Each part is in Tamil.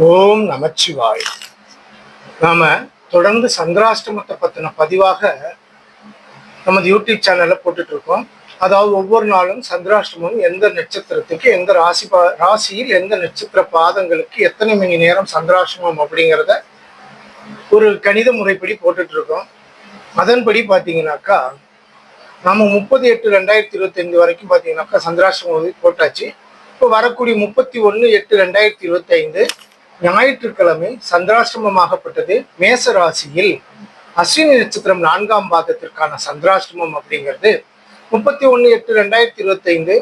ஓம் நமச்சிவாய். நாம தொடர்ந்து சந்திராஷ்டமத்தை பத்தின பதிவாக நமது யூடியூப் சேனல்ல போட்டுட்டு இருக்கோம் அதாவது ஒவ்வொரு நாளும் சந்திராஷ்டமம் எந்த நட்சத்திரத்துக்கு எந்த ராசி பா- ராசியில் எந்த நட்சத்திர பாதங்களுக்கு எத்தனை மணி நேரம் சந்திராஷ்டமம் அப்படிங்கிறத ஒரு கணித முறைப்படி போட்டுட்டு இருக்கோம் அதன்படி பார்த்தீங்கன்னாக்கா நம்ம முப்பது எட்டு ரெண்டாயிரத்தி இருபத்தஞ்சு வரைக்கும் பார்த்தீங்கன்னாக்கா சந்திராஷ்டமம் போட்டாச்சு. இப்போ வரக்கூடிய முப்பத்தி ஒன்று எட்டு ரெண்டாயிரத்தி இருபத்தைந்து ஞாயிற்றுக்கிழமை சந்திராஷ்டமமாகப்பட்டது மேச ராசியில் அஸ்வினி நட்சத்திரம் நான்காம் பாகத்திற்கான சந்திராஷ்டமம் அப்படிங்கிறது. முப்பத்தி ஒன்று எட்டு ரெண்டாயிரத்தி இருபத்தைந்து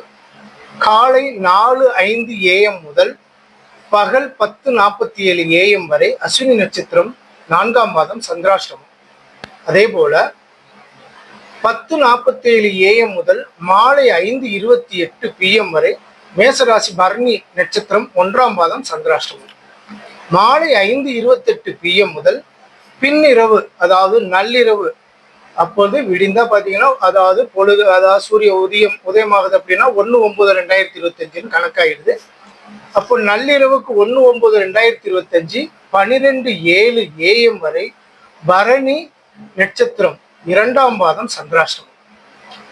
காலை நாலு ஐந்து ஏஎம் முதல் பகல் பத்து நாற்பத்தி ஏழு ஏஎம் வரை அஸ்வினி நட்சத்திரம் நான்காம் பாதம் சந்திராஷ்டமம். அதே போல பத்து நாற்பத்தி ஏழு ஏஎம் முதல் மாலை ஐந்து இருபத்தி எட்டு பிஎம் வரை மேசராசி பரணி நட்சத்திரம் ஒன்றாம் பாதம் சந்திராஷ்டமம். மாலை ஐந்து இருபத்தெட்டு பிஎம் முதல் பின்னிரவு அதாவது நள்ளிரவு அப்போது விடிந்தா பார்த்தீங்கன்னா அதாவது பொழுது அதாவது சூரிய உதயம் உதயமாகுது அப்படின்னா ஒன்று ஒன்பது ரெண்டாயிரத்தி இருபத்தஞ்சுன்னு கணக்காயிடுது. அப்போ நள்ளிரவுக்கு ஒன்று ஒன்பது ரெண்டாயிரத்தி இருபத்தஞ்சு பன்னிரெண்டு ஏழு ஏஎம் வரை பரணி நட்சத்திரம் இரண்டாம் பாதம் சந்திராஷ்டமம்.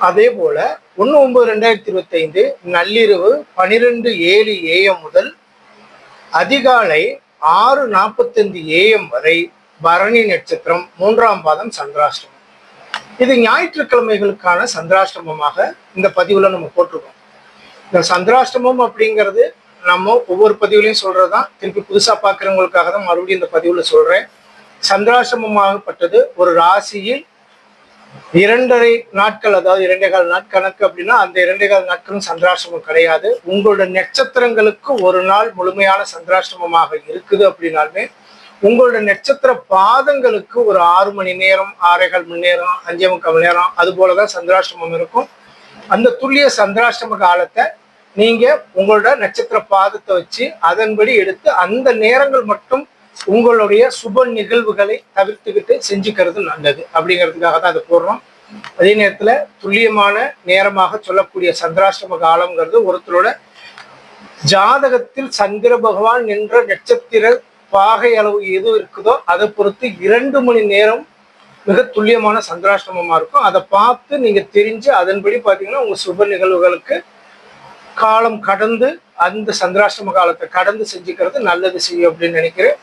அதே போல ஒன்று ஒன்பது ரெண்டாயிரத்தி இருபத்தைந்து நள்ளிரவு பனிரெண்டு ஏழு ஏஎம் முதல் அதிகாலை ஆறு நாற்பத்தஞ்சு ஏஎம் வரை பரணி நட்சத்திரம் மூன்றாம் பாதம் சந்திராஷ்டமம். இது ஞாயிற்றுக்கிழமைகளுக்கான சந்திராஷ்டமமாக இந்த பதிவில் நம்ம போட்டிருக்கோம். இந்த சந்திராஷ்டமம் அப்படிங்கிறது நம்ம ஒவ்வொரு பதிவுலையும் சொல்றதுதான். திருப்பி புதுசாக பார்க்குறவங்களுக்காக தான் மறுபடியும் இந்த பதிவில் சொல்றேன். சந்திராஷ்டமமாகப்பட்டது ஒரு ராசியில் இரண்டரை நாட்கள் அதாவது இரண்டே கால் நாட்கணக்கு அப்படின்னா அந்த இரண்டே கால் நாட்களும் சந்திராஷ்டமம் கிடையாது. உங்களோட நட்சத்திரங்களுக்கு ஒரு நாள் முழுமையான சந்திராஷ்டமமாக இருக்குது அப்படின்னாலுமே உங்களோட நட்சத்திர பாதங்களுக்கு ஒரு ஆறு மணி நேரம் ஆறேகால் மணி நேரம் அஞ்சே முக்கால் மணி நேரம் அது போலதான் சந்திராஷ்டமம் இருக்கும். அந்த துல்லிய சந்திராஷ்டம காலத்தை நீங்க உங்களோட நட்சத்திர பாதத்தை வச்சு அதன்படி எடுத்து அந்த நேரங்கள் மட்டும் உங்களுடைய சுப நிகழ்வுகளை தவிர்த்துக்கிட்டு செஞ்சுக்கிறது நல்லது. அப்படிங்கிறதுக்காக தான் அதை போடுறோம். அதே நேரத்துல துல்லியமான நேரமாக சொல்லக்கூடிய சந்திராஷ்டம காலம்ங்கிறது ஒருத்தரோட ஜாதகத்தில் சந்திர பகவான் நின்ற நட்சத்திர பாகை அளவு எது இருக்குதோ அதை பொறுத்து இரண்டு மணி நேரம் மிக துல்லியமான சந்திராஷ்டமமா இருக்கும். அதை பார்த்து நீங்க தெரிஞ்சு அதன்படி பார்த்தீங்கன்னா உங்க சுப நிகழ்வுகளுக்கு காலம் கடந்து அந்த சந்திராஷ்டம காலத்தை கடந்து செஞ்சுக்கிறது நல்லது செய்யும் அப்படின்னு நினைக்கிறேன்.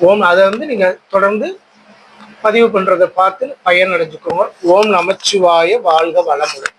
ஓம் அதை வந்து நீங்க தொடர்ந்து பதிவு பண்றதை பார்த்து பயன் அடைஞ்சுக்கோங்க ஓம் நமச்சிவாய வாழ்க வளமுடன்.